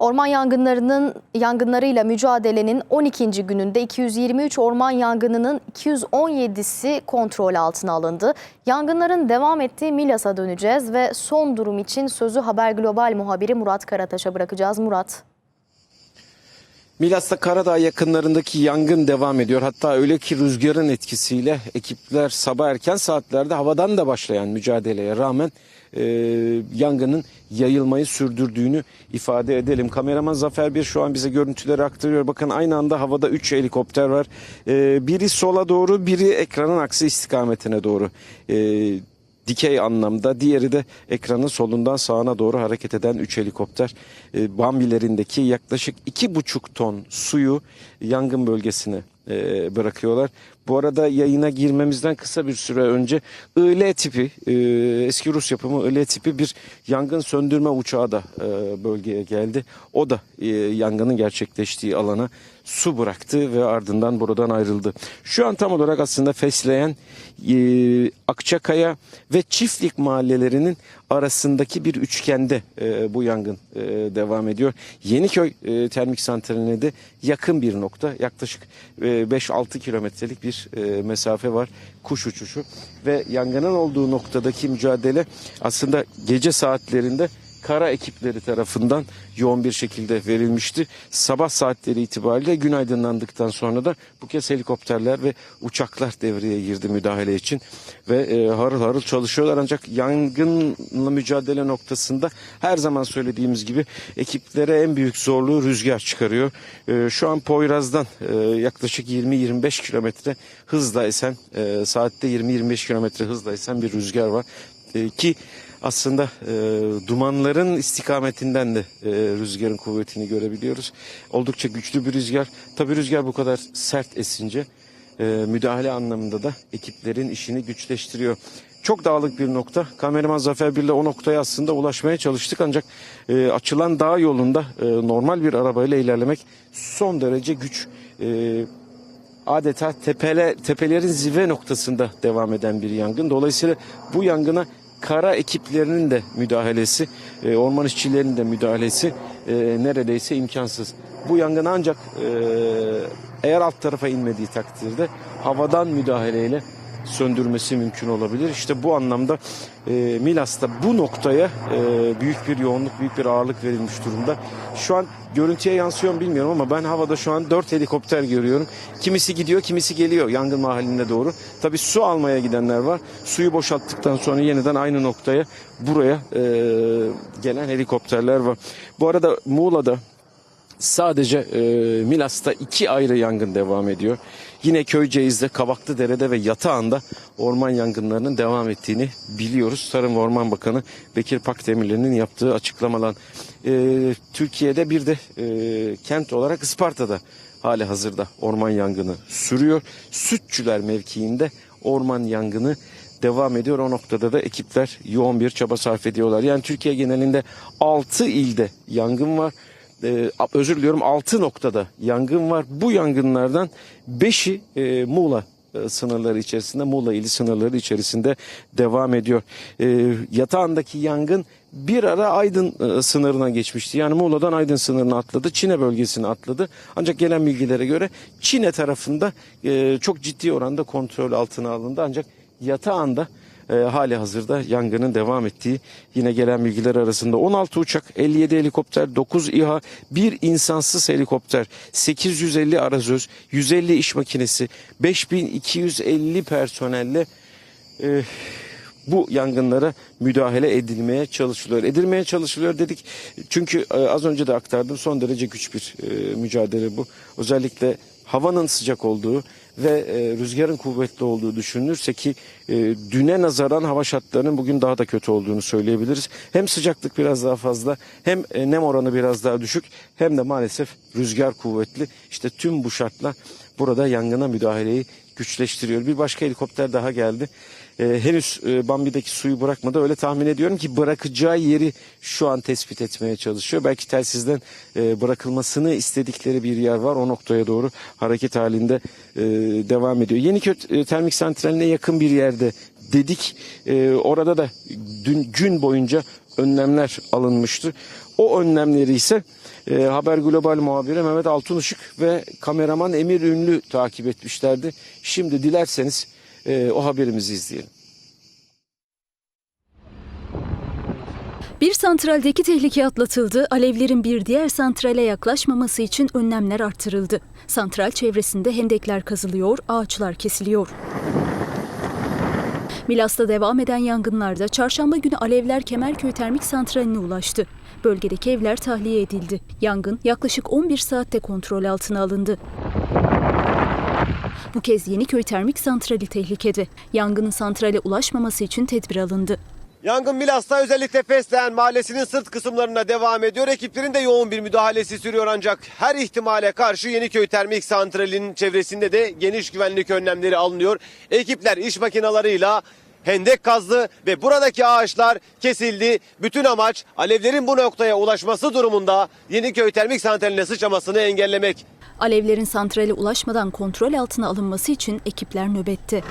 Orman yangınlarının yangınlarıyla mücadelenin 12. gününde 223 orman yangınının 217'si kontrol altına alındı. Yangınların devam ettiği Milas'a döneceğiz ve son durum için sözü Haber Global muhabiri Murat Karataş'a bırakacağız. Murat. Milas'ta Karadağ yakınlarındaki yangın devam ediyor. Hatta öyle ki rüzgarın etkisiyle ekipler sabah erken saatlerde havadan da başlayan mücadeleye rağmen e, yangının yayılmayı sürdürdüğünü ifade edelim. Kameraman Zafer Bir şu an bize görüntüleri aktarıyor. Bakın aynı anda havada 3 helikopter var. E, biri sola doğru, biri ekranın aksi istikametine doğru. E, dikey anlamda diğeri de ekranın solundan sağına doğru hareket eden 3 helikopter e, Bambilerindeki yaklaşık 2,5 ton suyu yangın bölgesine e, bırakıyorlar. Bu arada yayına girmemizden kısa bir süre önce IL tipi e, eski Rus yapımı IL tipi bir yangın söndürme uçağı da e, bölgeye geldi. O da e, yangının gerçekleştiği alana su bıraktı ve ardından buradan ayrıldı. Şu an tam olarak aslında fesleğen e, Akçakaya ve Çiftlik mahallelerinin arasındaki bir üçgende e, bu yangın e, devam ediyor. Yeniköy e, termik santraline de yakın bir nokta yaklaşık e, 5-6 kilometrelik bir e, mesafe var kuş uçuşu. Ve yangının olduğu noktadaki mücadele aslında gece saatlerinde kara ekipleri tarafından yoğun bir şekilde verilmişti. Sabah saatleri itibariyle gün aydınlandıktan sonra da bu kez helikopterler ve uçaklar devreye girdi müdahale için ve e, harıl harıl çalışıyorlar ancak yangınla mücadele noktasında her zaman söylediğimiz gibi ekiplere en büyük zorluğu rüzgar çıkarıyor. E, şu an Poyraz'dan e, yaklaşık 20-25 kilometre hızla esen e, saatte 20-25 kilometre hızla esen bir rüzgar var E, ki aslında e, dumanların istikametinden de e, rüzgarın kuvvetini görebiliyoruz. Oldukça güçlü bir rüzgar. Tabii rüzgar bu kadar sert esince e, müdahale anlamında da ekiplerin işini güçleştiriyor. Çok dağlık bir nokta. Kameraman Zafer Bir'le o noktaya aslında ulaşmaya çalıştık ancak e, açılan dağ yolunda e, normal bir arabayla ilerlemek son derece güç. E, adeta tepele, tepelerin zirve noktasında devam eden bir yangın. Dolayısıyla bu yangına kara ekiplerinin de müdahalesi, e, orman işçilerinin de müdahalesi e, neredeyse imkansız. Bu yangın ancak e, eğer alt tarafa inmediği takdirde havadan müdahaleyle söndürmesi mümkün olabilir. İşte bu anlamda e, Milas'ta bu noktaya e, büyük bir yoğunluk, büyük bir ağırlık verilmiş durumda. Şu an görüntüye yansıyor mu bilmiyorum ama ben havada şu an 4 helikopter görüyorum. Kimisi gidiyor, kimisi geliyor yangın mahalline doğru. Tabii su almaya gidenler var. Suyu boşalttıktan sonra yeniden aynı noktaya buraya e, gelen helikopterler var. Bu arada Muğla'da Sadece e, Milas'ta iki ayrı yangın devam ediyor. Yine Köyceğiz'de, Kavaklıdere'de ve Yatağan'da orman yangınlarının devam ettiğini biliyoruz. Tarım ve Orman Bakanı Bekir Pakdemirli'nin yaptığı açıklamalar. E, Türkiye'de bir de e, kent olarak Isparta'da hali hazırda orman yangını sürüyor. Sütçüler mevkiinde orman yangını devam ediyor. O noktada da ekipler yoğun bir çaba sarf ediyorlar. Yani Türkiye genelinde 6 ilde yangın var e, özür diliyorum 6 noktada yangın var. Bu yangınlardan 5'i e, Muğla e, sınırları içerisinde, Muğla ili sınırları içerisinde devam ediyor. E, yatağındaki yangın bir ara Aydın e, sınırına geçmişti. Yani Muğla'dan Aydın sınırına atladı. Çin'e bölgesine atladı. Ancak gelen bilgilere göre Çin'e tarafında e, çok ciddi oranda kontrol altına alındı. Ancak yatağında e, hali hazırda yangının devam ettiği yine gelen bilgiler arasında 16 uçak, 57 helikopter, 9 İHA, 1 insansız helikopter, 850 arazöz, 150 iş makinesi, 5250 personelle e, bu yangınlara müdahale edilmeye çalışılıyor. Edilmeye çalışılıyor dedik çünkü e, az önce de aktardım son derece güç bir e, mücadele bu. Özellikle havanın sıcak olduğu ve e, rüzgarın kuvvetli olduğu düşünülürse ki e, düne nazaran hava şartlarının bugün daha da kötü olduğunu söyleyebiliriz. Hem sıcaklık biraz daha fazla hem e, nem oranı biraz daha düşük hem de maalesef rüzgar kuvvetli. İşte tüm bu şartla burada yangına müdahaleyi güçleştiriyor. Bir başka helikopter daha geldi. Ee, henüz e, Bambi'deki suyu bırakmadı. Öyle tahmin ediyorum ki bırakacağı yeri şu an tespit etmeye çalışıyor. Belki telsizden e, bırakılmasını istedikleri bir yer var. O noktaya doğru hareket halinde e, devam ediyor. Yeniköy e, termik santraline yakın bir yerde dedik. E, orada da dün gün boyunca önlemler alınmıştı. O önlemleri ise e, Haber Global muhabiri Mehmet Altınışık ve kameraman Emir Ünlü takip etmişlerdi. Şimdi dilerseniz e, o haberimizi izleyelim. Bir santraldeki tehlike atlatıldı, alevlerin bir diğer santrale yaklaşmaması için önlemler artırıldı. Santral çevresinde hendekler kazılıyor, ağaçlar kesiliyor. Milas'ta devam eden yangınlarda çarşamba günü alevler Kemerköy Termik Santrali'ne ulaştı. Bölgedeki evler tahliye edildi. Yangın yaklaşık 11 saatte kontrol altına alındı. Bu kez Yeniköy Termik Santrali tehlikede. Yangının santrale ulaşmaması için tedbir alındı. Yangın Milas'ta özellikle Fesleğen mahallesinin sırt kısımlarında devam ediyor. Ekiplerin de yoğun bir müdahalesi sürüyor ancak her ihtimale karşı Yeniköy Termik Santrali'nin çevresinde de geniş güvenlik önlemleri alınıyor. Ekipler iş makinalarıyla hendek kazdı ve buradaki ağaçlar kesildi. Bütün amaç alevlerin bu noktaya ulaşması durumunda Yeniköy Termik Santrali'ne sıçramasını engellemek. Alevlerin santrale ulaşmadan kontrol altına alınması için ekipler nöbette.